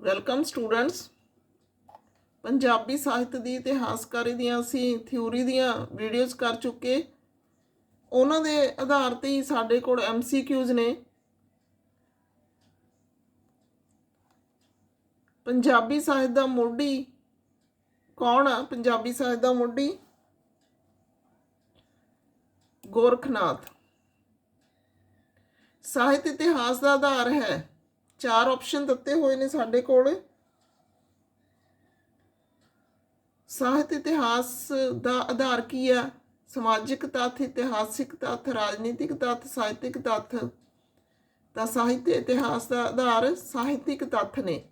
Welcome students. Punjabi ਸਾਹਿਤ ਦੀ ਇਤਿਹਾਸਕਾਰੀ ਦੀਆਂ ਅਸੀਂ ਥਿਊਰੀ ਦੀਆਂ ਵੀਡੀਓਜ਼ ਕਰ ਚੁੱਕੇ। ਉਹਨਾਂ ਦੇ ਆਧਾਰ ਤੇ ਹੀ ਸਾਡੇ ਕੋਲ ਐਮਸੀਕਿਊਜ਼ ਨੇ। ਪੰਜਾਬੀ ਸਾਹਿਤ ਦਾ ਮੋਢੀ ਕੌਣ ਆ? ਪੰਜਾਬੀ ਸਾਹਿਤ ਦਾ ਮੋਢੀ ਗੋਰਖਨਾਥ। ਸਾਹਿਤ ਇਤਿਹਾਸ ਦਾ ਆਧਾਰ ਹੈ। ਚਾਰ ਆਪਸ਼ਨ ਦਿੱਤੇ ਹੋਏ ਨੇ ਸਾਡੇ ਕੋਲ। ਸਾਹਿਤ, ਇਤਿਹਾਸ ਦਾ ਆਧਾਰ ਕੀ ਹੈ? ਸਮਾਜਿਕ ਤੱਥ, ਇਤਿਹਾਸਿਕ ਤੱਥ, ਰਾਜਨੀਤਿਕ ਤੱਥ, ਸਾਹਿਤਿਕ ਤੱਥ। ਤਾਂ ਸਾਹਿਤ, ਇਤਿਹਾਸ ਦਾ ਆਧਾਰ ਸਾਹਿਤਿਕ ਤੱਥ ਨੇ।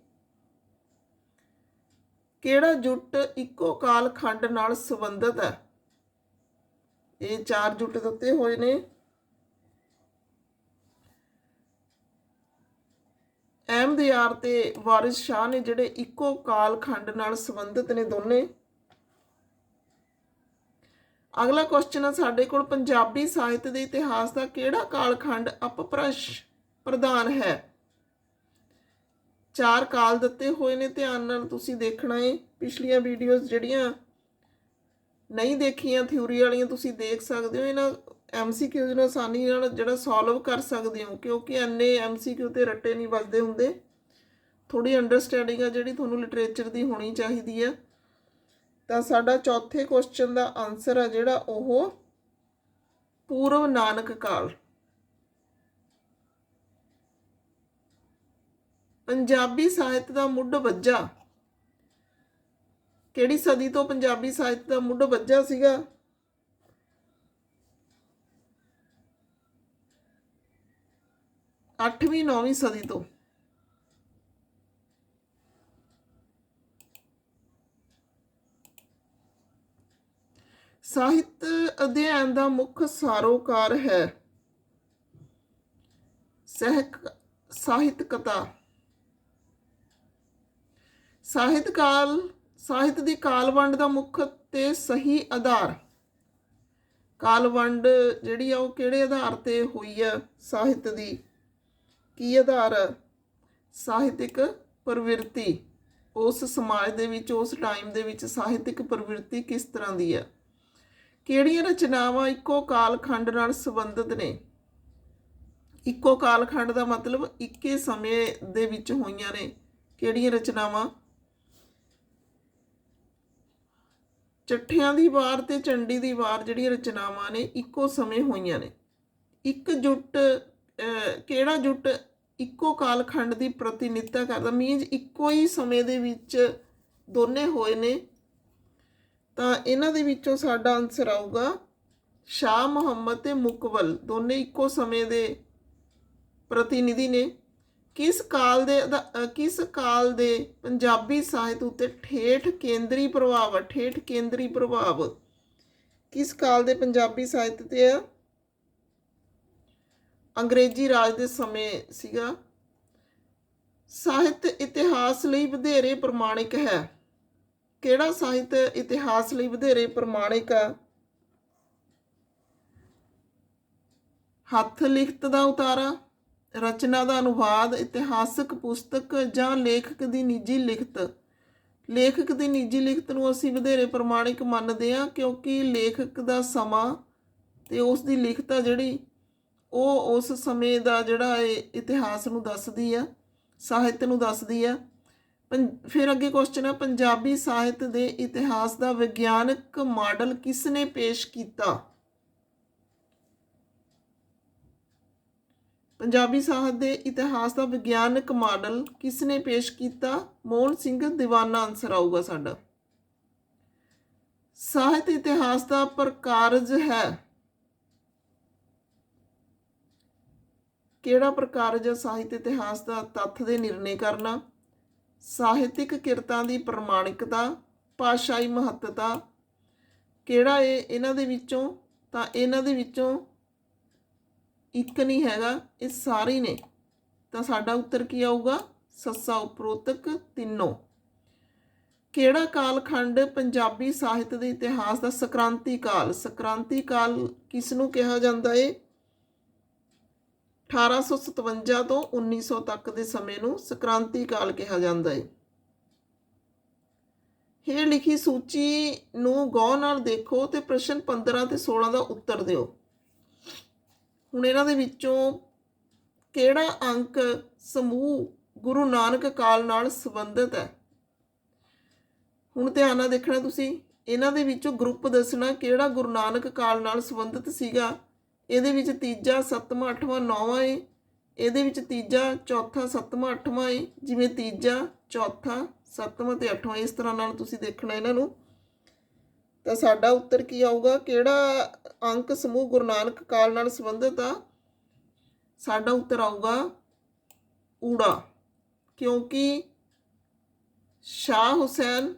ਕਿਹੜਾ ਜੁੱਟ ਇੱਕੋ ਕਾਲ ਖੰਡ ਨਾਲ ਸੰਬੰਧਿਤ ਹੈ? ਇਹ ਚਾਰ ਜੁੱਟ ਦਿੱਤੇ ਹੋਏ ਨੇ। ਅਹਿਮਦਿਆਰ ਤੇ ਵਾਰਿਸ ਸ਼ਾਹ ਨੇ ਜਿਹੜੇ ਇੱਕੋ ਕਾਲ ਖੰਡ ਨਾਲ ਸੰਬੰਧਿਤ ਨੇ ਦੋਨੇ। ਅਗਲਾ ਕੁਐਸਚਨ ਹੈ ਸਾਡੇ ਕੋਲ ਪੰਜਾਬੀ ਸਾਹਿਤ ਦੇ ਇਤਿਹਾਸ ਦਾ ਕਿਹੜਾ ਕਾਲਖੰਡ ਅਪਭ੍ਰੰਸ਼ ਪ੍ਰਧਾਨ ਹੈ? ਚਾਰ ਕਾਲ ਦਿੱਤੇ ਹੋਏ ਨੇ, ਧਿਆਨ ਨਾਲ ਤੁਸੀਂ ਦੇਖਣਾ ਹੈ ਪਿਛਲੀਆਂ ਵੀਡੀਓਜ਼ ਜਿਹੜੀਆਂ ਨਹੀਂ ਦੇਖੀਆਂ ਥਿਊਰੀ ਵਾਲੀਆਂ ਤੁਸੀਂ ਦੇਖ ਸਕਦੇ ਹੋ। ਇਹਨਾਂ ਐਮਸੀਕਿਊਜ਼ ਨੂੰ ਆਸਾਨੀ ਨਾਲ ਜਿਹੜਾ ਸੋਲਵ ਕਰ ਸਕਦੇ ਹੋ, ਕਿਉਂਕਿ ਐਨੇ ਐਮਸੀਕਿਊ ਤੇ ਰੱਟੇ ਨਹੀਂ ਵੱਜਦੇ ਹੁੰਦੇ। ਥੋੜੀ ਅੰਡਰਸਟੈਂਡਿੰਗ ਆ ਜਿਹੜੀ ਤੁਹਾਨੂੰ ਲਿਟਰੇਚਰ ਦੀ ਹੋਣੀ ਚਾਹੀਦੀ ਆ। ਤਾਂ ਸਾਡਾ ਚੌਥੇ ਕੁਐਸਚਨ ਦਾ ਆਨਸਰ ਆ ਜਿਹੜਾ ਉਹ ਪੂਰਵ ਨਾਨਕ ਕਾਲ। ਪੰਜਾਬੀ ਸਾਹਿਤ ਦਾ ਮੁੱਢ ਵੱਜਾ। ਕਿਹੜੀ ਸਦੀ ਤੋਂ ਪੰਜਾਬੀ ਸਾਹਿਤ ਦਾ ਮੁੱਢ ਵੱਜਾ ਸੀਗਾ? ਅੱਠਵੀਂ, ਨੌਵੀਂ ਸਦੀ ਤੋਂ। ਸਾਹਿਤ ਅਧਿਐਨ ਦਾ ਮੁੱਖ ਸਾਰੋਕਾਰ ਹੈ। ਸਹਿਕ, ਸਾਹਿਤਕਤਾ। ਸਾਹਿਤ ਕਾਲ ਸਾਹਿਤ ਦੀ ਕਾਲ ਵੰਡ ਦਾ ਮੁੱਖ ਤੇ ਸਹੀ ਆਧਾਰ। ਕਾਲ ਵੰਡ ਜਿਹੜੀ ਆ ਉਹ ਕਿਹੜੇ ਆਧਾਰ ਤੇ ਹੋਈ ਆ? ਸਾਹਿਤ ਦੀ। ਕੀ ਆਧਾਰ ਆ? ਸਾਹਿਤਿਕ ਪ੍ਰਵਿਰਤੀ। ਉਸ ਸਮਾਜ ਦੇ ਵਿੱਚ, ਉਸ ਟਾਈਮ ਦੇ ਵਿੱਚ ਸਾਹਿਤਿਕ ਪ੍ਰਵਿਰਤੀ ਕਿਸ ਤਰ੍ਹਾਂ ਦੀ ਹੈ ਕਿਹੜੀਆਂ ਰਚਨਾਵਾਂ ਇੱਕੋ ਕਾਲਖੰਡ ਨਾਲ ਸੰਬੰਧਿਤ ਨੇ? ਇੱਕੋ ਕਾਲਖੰਡ ਦਾ ਮਤਲਬ ਇੱਕੇ ਸਮੇਂ ਦੇ ਵਿੱਚ ਹੋਈਆਂ ਨੇ। ਕਿਹੜੀਆਂ ਰਚਨਾਵਾਂ? ਚੱਠਿਆਂ ਦੀ ਵਾਰ ਤੇ ਚੰਡੀ ਦੀ ਵਾਰ ਜਿਹੜੀਆਂ ਰਚਨਾਵਾਂ ਨੇ, ਇੱਕੋ ਸਮੇਂ ਹੋਈਆਂ ਨੇ। ਇੱਕ ਜੁੱਟ ਕਿਹੜਾ ਜੁੱਟ ਇੱਕੋ ਕਾਲਖੰਡ ਦੀ ਪ੍ਰਤੀਨਿਧਤਾ ਕਰਦਾ? ਮੀਨਜ਼ ਇੱਕੋ ਹੀ ਸਮੇਂ ਦੇ ਵਿੱਚ ਦੋਨੇ ਹੋਏ ਨੇ। ਤਾਂ ਇਹਨਾਂ ਦੇ ਵਿੱਚੋਂ ਸਾਡਾ ਆਨਸਰ ਆਊਗਾ ਸ਼ਾਹ ਮੁਹੰਮਦ ਤੇ ਮੁਕਵਲ। ਦੋਨੇ ਇੱਕੋ ਸਮੇਂ ਦੇ ਪ੍ਰਤੀਨਿਧੀ ਨੇ। ਕਿਸ ਕਾਲ ਦੇ ਅਧਾ- ਕਿਸ ਕਾਲ ਦੇ ਪੰਜਾਬੀ ਸਾਹਿਤ ਉੱਤੇ ਠੇਠ ਕੇਂਦਰੀ ਪ੍ਰਭਾਵ, ਠੇਠ ਕੇਂਦਰੀ ਪ੍ਰਭਾਵ ਕਿਸ ਕਾਲ ਦੇ ਪੰਜਾਬੀ ਸਾਹਿਤ ਤੇ ਆ? ਅੰਗਰੇਜ਼ੀ ਰਾਜ ਦੇ ਸਮੇਂ ਸੀਗਾ। ਸਾਹਿਤ ਇਤਿਹਾਸ ਲਈ ਵਧੇਰੇ ਪ੍ਰਮਾਣਿਕ ਹੈ। ਕਿਹੜਾ ਸਾਹਿਤ ਇਤਿਹਾਸ ਲਈ ਵਧੇਰੇ ਪ੍ਰਮਾਣਿਕ ਆ? ਹੱਥ ਲਿਖਤ ਦਾ ਉਤਾਰਾ, ਰਚਨਾ ਦਾ ਅਨੁਵਾਦ, ਇਤਿਹਾਸਕ ਪੁਸਤਕ ਜਾਂ ਲੇਖਕ ਦੀ ਨਿੱਜੀ ਲਿਖਤ। ਲੇਖਕ ਦੀ ਨਿੱਜੀ ਲਿਖਤ ਨੂੰ ਅਸੀਂ ਵਧੇਰੇ ਪ੍ਰਮਾਣਿਕ ਮੰਨਦੇ ਹਾਂ ਕਿਉਂਕਿ ਲੇਖਕ ਦਾ ਸਮਾਂ ਤੇ ਉਸ ਦੀ ਲਿਖਤ ਆ ਜਿਹੜੀ ਉਹ ਉਸ ਸਮੇਂ ਦਾ ਜਿਹੜਾ ਇਹ ਇਤਿਹਾਸ ਨੂੰ ਦੱਸਦੀ ਆ, ਸਾਹਿਤ ਨੂੰ ਦੱਸਦੀ ਆ। ਪੰ- ਫਿਰ ਅੱਗੇ ਕੁਐਸਚਨ ਹੈ ਪੰਜਾਬੀ ਸਾਹਿਤ ਦੇ ਇਤਿਹਾਸ ਦਾ ਵਿਗਿਆਨਕ ਮਾਡਲ ਕਿਸ ਨੇ ਪੇਸ਼ ਕੀਤਾ? ਪੰਜਾਬੀ ਸਾਹਿਤ ਦੇ ਇਤਿਹਾਸ ਦਾ ਵਿਗਿਆਨਕ ਮਾਡਲ ਕਿਸ ਨੇ ਪੇਸ਼ ਕੀਤਾ? ਮੋਹਨ ਸਿੰਘ ਦੀਵਾਨਾ ਆਨਸਰ ਆਊਗਾ ਸਾਡਾ। ਸਾਹਿਤ ਇਤਿਹਾਸ ਦਾ ਪ੍ਰਕਾਰਜ ਹੈ। ਕਿਹੜਾ ਪ੍ਰਕਾਰ ਜਾਂ ਸਾਹਿਤ ਇਤਿਹਾਸ ਦਾ ਤੱਥ ਦੇ ਨਿਰਣੇ ਕਰਨਾ? ਸਾਹਿਤਿਕ ਕਿਰਤਾਂ ਦੀ ਪ੍ਰਮਾਣਿਕਤਾ, ਭਾਸ਼ਾਈ ਮਹੱਤਤਾ। ਕਿਹੜਾ ਇਹ ਇਹਨਾਂ ਦੇ ਵਿੱਚੋਂ? ਤਾਂ ਇਹਨਾਂ ਦੇ ਵਿੱਚੋਂ ਇੱਕ ਨਹੀਂ ਹੈਗਾ, ਇਹ ਸਾਰੇ ਨੇ। ਤਾਂ ਸਾਡਾ ਉੱਤਰ ਕੀ ਆਊਗਾ? ਸੱਸਾ ਉਪਰੋਤਕ ਤਿੰਨੋਂ। ਕਿਹੜਾ ਕਾਲਖੰਡ ਪੰਜਾਬੀ ਸਾਹਿਤ ਦੇ ਇਤਿਹਾਸ ਦਾ ਸਕ੍ਰਾਂਤੀ ਕਾਲ ਸਕ੍ਰਾਂਤੀ ਕਾਲ ਕਿਸ ਨੂੰ ਕਿਹਾ ਜਾਂਦਾ ਏ? 1857 ਤੋਂ 1900 ਤੱਕ ਦੇ ਸਮੇਂ ਨੂੰ ਸਕ੍ਰਾਂਤੀ ਕਾਲ ਕਿਹਾ ਜਾਂਦਾ ਹੈ। ਹੇ ਲਿਖੀ ਸੂਚੀ ਨੂੰ ਗੌਰ ਨਾਲ ਦੇਖੋ ਤੇ ਪ੍ਰਸ਼ਨ 15 ਤੇ 16 ਦਾ ਉੱਤਰ ਦਿਓ। ਹੁਣ ਇਹਨਾਂ ਦੇ ਵਿੱਚੋਂ ਕਿਹੜਾ ਅੰਕ ਸਮੂਹ ਗੁਰੂ ਨਾਨਕ ਕਾਲ ਨਾਲ ਸੰਬੰਧਿਤ ਹੈ? ਹੁਣ ਧਿਆਨ ਨਾਲ ਦੇਖਣਾ ਤੁਸੀਂ। ਇਹਨਾਂ ਦੇ ਵਿੱਚੋਂ ਗਰੁੱਪ ਦੱਸਣਾ ਕਿਹੜਾ ਗੁਰੂ ਨਾਨਕ ਕਾਲ ਨਾਲ ਸੰਬੰਧਿਤ ਸੀਗਾ? ਇਹਦੇ ਵਿੱਚ ਤੀਜਾ, ਸੱਤਵਾਂ, ਅੱਠਵਾਂ, ਨੌਵਾਂ ਏ। ਇਹਦੇ ਵਿੱਚ ਤੀਜਾ, ਚੌਥਾ, ਸੱਤਵਾਂ, ਅੱਠਵਾਂ ਏ। ਜਿਵੇਂ ਤੀਜਾ, ਚੌਥਾ, ਸੱਤਵਾਂ ਤੇ ਅੱਠਵਾਂ, ਇਸ ਤਰ੍ਹਾਂ ਨਾਲ ਤੁਸੀਂ ਦੇਖਣਾ ਇਹਨਾਂ ਨੂੰ। ਤਾਂ ਸਾਡਾ ਉੱਤਰ ਕੀ ਆਊਗਾ? ਕਿਹੜਾ ਅੰਕ ਸਮੂਹ ਗੁਰੂ ਨਾਨਕ ਕਾਲ ਨਾਲ ਸੰਬੰਧਿਤ ਆ? ਸਾਡਾ ਉੱਤਰ ਆਊਗਾ ਊੜਾ, ਕਿਉਂਕਿ ਸ਼ਾਹ ਹੁਸੈਨ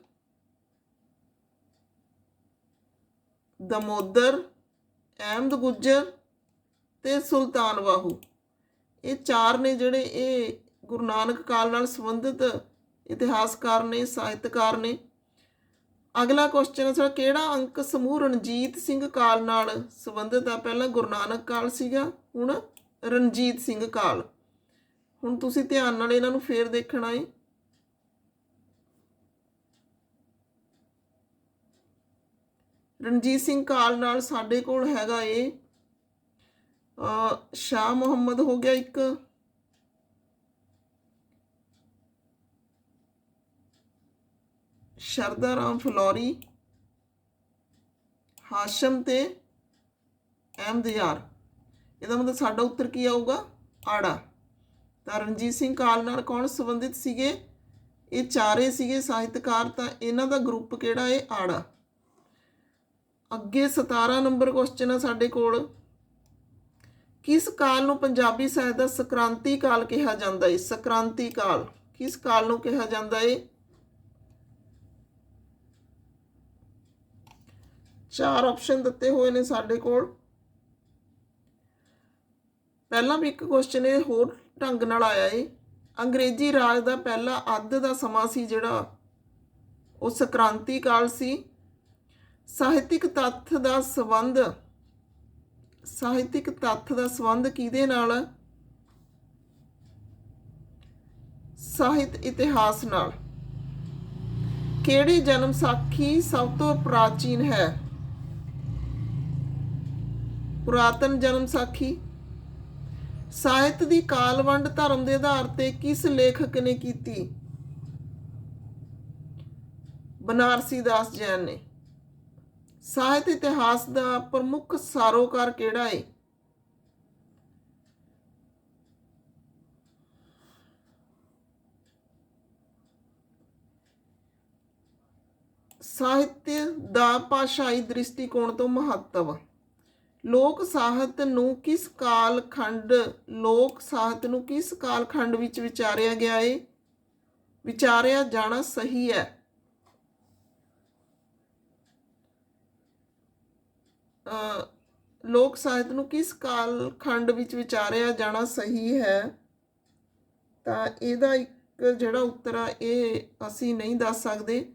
ਦਮੋਦਰ, ਅਹਿਮਦ ਗੁੱਜਰ ਤੇ ਸੁਲਤਾਨ ਬਾਹੂ। ਇਹ ਚਾਰ ਨੇ ਜਿਹੜੇ ਇਹ ਗੁਰੂ ਨਾਨਕ ਕਾਲ ਨਾਲ ਸੰਬੰਧਿਤ ਇਤਿਹਾਸਕਾਰ ਨੇ, ਸਾਹਿਤਕਾਰ ਨੇ। ਅਗਲਾ ਕੁਐਸਚਨ ਹੈ, ਸਾਡਾ ਕਿਹੜਾ ਅੰਕ ਸਮੂਹ ਰਣਜੀਤ ਸਿੰਘ ਕਾਲ ਨਾਲ ਸੰਬੰਧਿਤ ਆ? ਪਹਿਲਾਂ ਗੁਰੂ ਨਾਨਕ ਕਾਲ ਸੀਗਾ, ਹੁਣ ਰਣਜੀਤ ਸਿੰਘ ਕਾਲ। ਹੁਣ ਤੁਸੀਂ ਧਿਆਨ ਨਾਲ ਇਹਨਾਂ ਨੂੰ ਫੇਰ ਦੇਖਣਾ ਹੈ। ਰਣਜੀਤ ਸਿੰਘ ਕਾਲ ਨਾਲ ਸਾਡੇ ਕੋਲ ਹੈਗਾ ਏ ਸ਼ਾਹ ਮੁਹੰਮਦ ਹੋ ਗਿਆ ਇੱਕ। ਸ਼ਰਦਾ ਰਾਮ ਫਲੋਰੀ, ਹਾਸ਼ਮ ਤੇ ਅਹਿਮਦਯਾਰ ਇਹਦਾ ਮਤਲਬ ਸਾਡਾ ਉੱਤਰ ਕੀ ਆਊਗਾ? ਆੜਾ। ਤਾਂ ਰਣਜੀਤ ਸਿੰਘ ਕਾਲ ਨਾਲ ਕੌਣ ਸੰਬੰਧਿਤ ਸੀਗੇ? ਇਹ ਚਾਰੇ ਸੀਗੇ ਸਾਹਿਤਕਾਰ, ਤਾਂ ਇਹਨਾਂ ਦਾ ਗਰੁੱਪ ਕਿਹੜਾ ਹੈ? ਆੜਾ। ਅੱਗੇ 17 ਨੰਬਰ ਕੁਐਸਚਨ ਆ ਸਾਡੇ ਕੋਲ। ਕਿਸ ਕਾਲ ਨੂੰ ਪੰਜਾਬੀ ਸਾਹਿਤ ਦਾ ਸਕ੍ਰਾਂਤੀ ਕਾਲ ਕਿਹਾ ਜਾਂਦਾ ਹੈ ਸਕ੍ਰਾਂਤੀ ਕਾਲ। ਕਿਸ ਕਾਲ ਨੂੰ ਕਿਹਾ ਜਾਂਦਾ ਹੈ ਚਾਰ ਆਪਸ਼ਨ ਦਿੱਤੇ ਹੋਏ ਨੇ ਸਾਡੇ ਕੋਲ। ਪਹਿਲਾਂ ਵੀ ਇੱਕ ਕੁਐਸਚਨ ਇਹ ਹੋਰ ਢੰਗ ਨਾਲ ਆਇਆ ਏ। ਅੰਗਰੇਜ਼ੀ ਰਾਜ ਦਾ ਪਹਿਲਾ ਅੱਧ ਦਾ ਸਮਾਂ ਸੀ ਜਿਹੜਾ, ਉਹ ਸਕ੍ਰਾਂਤੀ ਕਾਲ ਸੀ। ਸਾਹਿਤਿਕ ਤੱਥ ਦਾ ਸੰਬੰਧ ਸਾਹਿਤਿਕ ਤੱਥ ਦਾ ਸੰਬੰਧ ਕਿਹਦੇ ਨਾਲ ਹੈ? ਸਾਹਿਤ ਇਤਿਹਾਸ ਨਾਲ। ਕਿਹੜੀ ਜਨਮ ਸਾਖੀ ਸਭ ਤੋਂ ਪ੍ਰਾਚੀਨ ਹੈ? ਪੁਰਾਤਨ ਜਨਮ ਸਾਖੀ। ਸਾਹਿਤ ਦੀ ਕਾਲਵੰਡ ਧਰਮ ਦੇ ਆਧਾਰ ਤੇ ਕਿਸ ਲੇਖਕ ਨੇ ਕੀਤੀ? ਬਨਾਰਸੀ ਦਾਸ ਜੈਨ ਨੇ। ਸਾਹਿਤ ਇਤਿਹਾਸ ਦਾ ਪ੍ਰਮੁੱਖ ਸਾਰੋਕਾਰ ਕਿਹੜਾ ਹੈ ਸਾਹਿਤ ਦਾ ਭਾਸ਼ਾਈ ਦ੍ਰਿਸ਼ਟੀਕੋਣ ਤੋਂ ਮਹੱਤਵ। ਲੋਕ ਸਾਹਿਤ ਨੂੰ ਕਿਸ ਕਾਲ ਖੰਡ ਲੋਕ ਸਾਹਿਤ ਨੂੰ ਕਿਸ ਕਾਲ ਖੰਡ ਵਿੱਚ ਵਿਚਾਰਿਆ ਗਿਆ ਹੈ ਵਿਚਾਰਿਆ ਜਾਣਾ ਸਹੀ ਹੈ। ਲੋਕ ਸਾਹਿਤ ਨੂੰ ਕਿਸ ਕਾਲ ਖੰਡ ਵਿੱਚ ਵਿਚਾਰਿਆ ਜਾਣਾ ਸਹੀ ਹੈ? ਤਾਂ ਇਹਦਾ ਇੱਕ ਜਿਹੜਾ ਉੱਤਰ ਆ, ਇਹ ਅਸੀਂ ਨਹੀਂ ਦੱਸ ਸਕਦੇ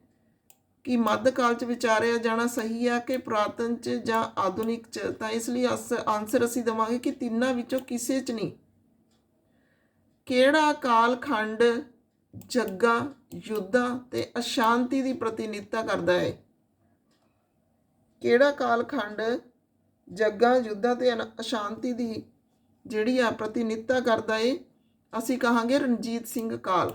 ਕਿ ਮੱਧ ਕਾਲ ਚ ਵਿਚਾਰਿਆ ਜਾਣਾ ਸਹੀ ਆ ਕਿ ਪੁਰਾਤਨ ਚ ਜਾਂ ਆਧੁਨਿਕ ਚ। ਤਾਂ ਇਸ ਲਈ ਆਨਸਰ ਅਸੀਂ ਦਵਾਂਗੇ ਕਿ ਤਿੰਨਾਂ ਵਿੱਚੋਂ ਕਿਸੇ ਚ ਨਹੀਂ। ਕਿਹੜਾ ਕਾਲ ਖੰਡ ਜੱਗਾ, ਯੁੱਧਾਂ ਤੇ ਅਸ਼ਾਂਤੀ ਦੀ ਪ੍ਰਤੀਨਿਧਤਾ ਕਰਦਾ ਹੈ? ਕਿਹੜਾ ਕਾਲ ਖੰਡ ਜੱਗਾ, ਯੁੱਧਾਂ ਤੇ ਅਸ਼ਾਂਤੀ ਦੀ ਜਿਹੜੀ ਆ ਪ੍ਰਤੀਨਿਧਤਾ ਕਰਦਾ ਏ? ਅਸੀਂ ਕਹਾਂਗੇ ਰਣਜੀਤ ਸਿੰਘ ਕਾਲ।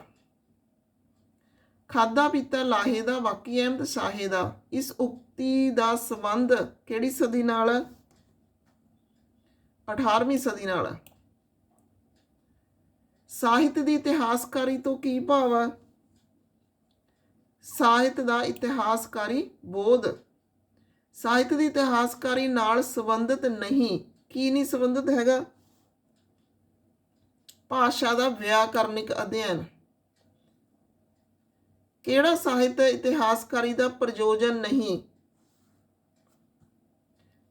ਖਾਦਾ ਪੀਤਾ ਲਾਹੇ ਦਾ, ਵਾਕੀ ਅਹਿਮਦ ਸ਼ਾਹੇ ਦਾ। ਇਸ ਉਕਤੀ ਦਾ ਸੰਬੰਧ ਕਿਹੜੀ ਸਦੀ ਨਾਲ? 18ਵੀਂ ਸਦੀ ਨਾਲ। ਸਾਹਿਤ ਦੀ ਇਤਿਹਾਸਕਾਰੀ ਤੋਂ ਕੀ ਭਾਵ ਹੈ ਸਾਹਿਤ ਦਾ ਇਤਿਹਾਸਕਾਰੀ ਬੋਧ। ਸਾਹਿਤ ਦੀ ਇਤਿਹਾਸਕਾਰੀ ਨਾਲ ਸੰਬੰਧਿਤ ਨਹੀਂ। ਕੀ ਨਹੀਂ ਸੰਬੰਧਿਤ ਹੈਗਾ? ਭਾਸ਼ਾ ਦਾ ਵਿਆਕਰਨਿਕ ਅਧਿਐਨ। ਕਿਹੜਾ ਸਾਹਿਤ ਇਤਿਹਾਸਕਾਰੀ ਦਾ ਪ੍ਰਯੋਜਨ ਨਹੀਂ?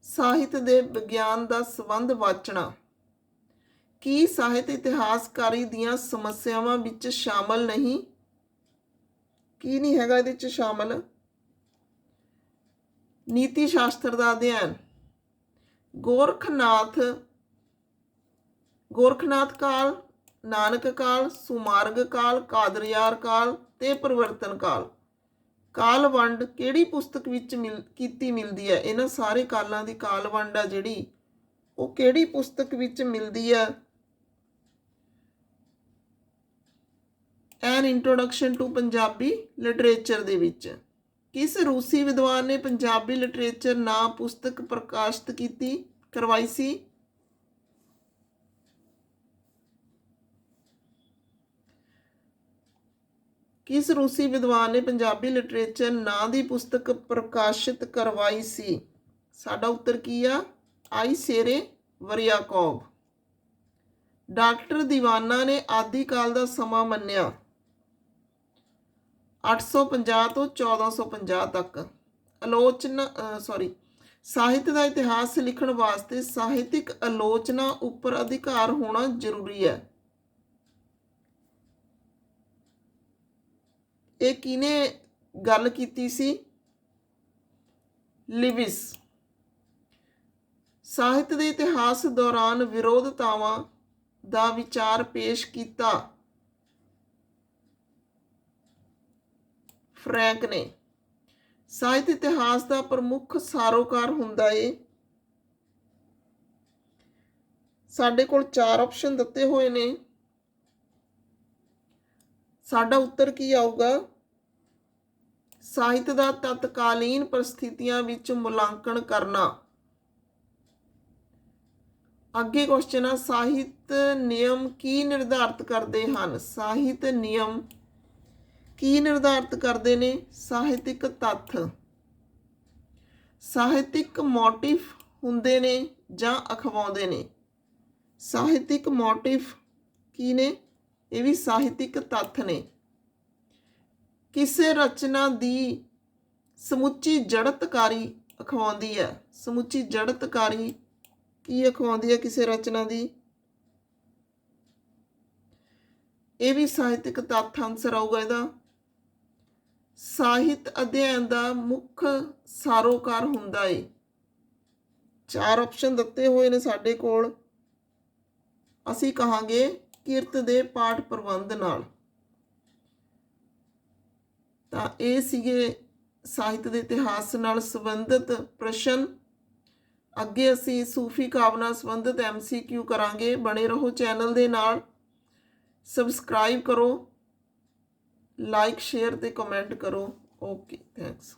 ਸਾਹਿਤ ਦੇ ਵਿਗਿਆਨ ਦਾ ਸੰਬੰਧ ਵਾਚਣਾ। ਕੀ ਸਾਹਿਤ ਇਤਿਹਾਸਕਾਰੀ ਦੀਆਂ ਸਮੱਸਿਆਵਾਂ ਵਿੱਚ ਸ਼ਾਮਲ ਨਹੀਂ? ਕੀ ਨਹੀਂ ਹੈਗਾ ਇਹਦੇ ਵਿੱਚ ਸ਼ਾਮਲ? ਨੀਤੀ ਸ਼ਾਸਤਰ ਦਾ ਅਧਿਐਨ। ਗੋਰਖਨਾਥ ਗੋਰਖਨਾਥ ਕਾਲ, ਨਾਨਕ ਕਾਲ, ਸੁਮਾਰਗ ਕਾਲ ਕਾਦਰਯਾਰ ਕਾਲ ਤੇ ਪਰਿਵਰਤਨ ਕਾਲ। ਕਾਲ ਵੰਡ ਕਿਹੜੀ ਪੁਸਤਕ ਵਿੱਚ ਮਿਲ, ਕੀਤੀ ਮਿਲਦੀ ਹੈ? ਇਹਨਾਂ ਸਾਰੇ ਕਾਲਾਂ ਦੀ ਕਾਲ ਵੰਡ ਆ ਜਿਹੜੀ, ਉਹ ਕਿਹੜੀ ਪੁਸਤਕ ਵਿੱਚ ਮਿਲਦੀ ਹੈ? An introduction to Punjabi literature ਦੇ ਵਿੱਚ। ਕਿਸ ਰੂਸੀ ਵਿਦਵਾਨ ਨੇ ਪੰਜਾਬੀ ਲਿਟਰੇਚਰ ਨਾਂ ਪੁਸਤਕ ਪ੍ਰਕਾਸ਼ਿਤ ਕੀਤੀ? ਕਰਵਾਈ ਸੀ। ਕਿਸ ਰੂਸੀ ਵਿਦਵਾਨ ਨੇ ਪੰਜਾਬੀ ਲਿਟਰੇਚਰ ਨਾਂ ਦੀ ਪੁਸਤਕ ਪ੍ਰਕਾਸ਼ਿਤ ਕਰਵਾਈ ਸੀ? ਸਾਡਾ ਉੱਤਰ ਕੀ ਆ? ਆਈ ਸੇਰੇ ਵਰਿਆਕੋਵ। ਡਾਕਟਰ ਦੀਵਾਨਾ ਨੇ ਆਦਿ ਕਾਲ ਦਾ ਸਮਾਂ ਮੰਨਿਆ। 850 ਤੋਂ 1450 ਤੱਕ। ਆਲੋਚਨਾ ਸੌਰੀ ਸਾਹਿਤ ਦਾ ਇਤਿਹਾਸ ਲਿਖਣ ਵਾਸਤੇ ਸਾਹਿਤਿਕ ਆਲੋਚਨਾ ਉੱਪਰ ਅਧਿਕਾਰ ਹੋਣਾ ਜ਼ਰੂਰੀ ਹੈ। ਇਹ ਕਿਨੇ ਗੱਲ ਕੀਤੀ ਸੀ? ਲਿਵਿਸ। ਸਾਹਿਤ ਦੇ ਇਤਿਹਾਸ ਦੌਰਾਨ ਵਿਰੋਧਤਾਵਾਂ ਦਾ ਵਿਚਾਰ ਪੇਸ਼ ਕੀਤਾ। ਫਰੈਂਕ ਨੇ। ਸਾਹਿਤ ਇਤਿਹਾਸ ਦਾ ਪ੍ਰਮੁੱਖ ਸਾਰੋਕਾਰ ਹੁੰਦਾ ਏ। ਸਾਡੇ ਕੋਲ ਚਾਰ ਆਪਸ਼ਨ ਦਿੱਤੇ ਹੋਏ ਨੇ। ਸਾਡਾ ਉੱਤਰ ਕੀ ਆਊਗਾ? ਸਾਹਿਤ ਦਾ ਤਤਕਾਲੀਨ ਪਰਿਸਥਿਤੀਆਂ ਵਿੱਚ ਮੁਲਾਂਕਣ ਕਰਨਾ। ਅੱਗੇ ਕੁਐਸਚਨ ਆ, ਸਾਹਿਤ ਨਿਯਮ ਕੀ ਨਿਰਧਾਰਤ ਕਰਦੇ ਹਨ? ਸਾਹਿਤ ਨਿਯਮ ਕੀ ਨਿਰਧਾਰਤ ਕਰਦੇ ਨੇ? ਸਾਹਿਤਿਕ ਤੱਥ। ਸਾਹਿਤਿਕ ਮੋਟਿਫ ਹੁੰਦੇ ਨੇ ਜਾਂ ਅਖਵਾਉਂਦੇ ਨੇ? ਸਾਹਿਤਿਕ ਮੋਟਿਫ ਕੀ ਨੇ? ਇਹ ਵੀ ਸਾਹਿਤਿਕ ਤੱਥ ਨੇ। ਕਿਸੇ ਰਚਨਾ ਦੀ ਸਮੁੱਚੀ ਜੜਤਕਾਰੀ ਅਖਵਾਉਂਦੀ ਹੈ। ਸਮੁੱਚੀ ਜੜਤਕਾਰੀ ਕੀ ਅਖਵਾਉਂਦੀ ਹੈ ਕਿਸੇ ਰਚਨਾ ਦੀ? ਇਹ ਵੀ ਸਾਹਿਤਿਕ ਤੱਥ ਆਨਸਰ ਆਊਗਾ ਇਹਦਾ। ਸਾਹਿਤ ਅਧਿਐਨ ਦਾ ਮੁੱਖ ਸਾਰੋਕਾਰ ਹੁੰਦਾ ਏ। ਚਾਰ ਆਪਸ਼ਨ ਦਿੱਤੇ ਹੋਏ ਨੇ ਸਾਡੇ ਕੋਲ। ਅਸੀਂ ਕਹਾਂਗੇ ਕਿਰਤ ਦੇ ਪਾਠ ਪ੍ਰਬੰਧ ਨਾਲ। ਤਾਂ ਇਹ ਸੀਗੇ ਸਾਹਿਤ ਦੇ ਇਤਿਹਾਸ ਨਾਲ ਸੰਬੰਧਿਤ ਪ੍ਰਸ਼ਨ। ਅੱਗੇ ਅਸੀਂ ਸੂਫੀ ਕਾਵਿ ਨਾਲ ਸੰਬੰਧਿਤ ਐਮਸੀਕਿਊ ਕਰਾਂਗੇ। ਬਣੇ ਰਹੋ ਚੈਨਲ ਦੇ ਨਾਲ। ਸਬਸਕ੍ਰਾਈਬ ਕਰੋ। ਲਾਈਕ ਸ਼ੇਅਰ ਤੇ ਕਮੈਂਟ ਕਰੋ। Okay thanks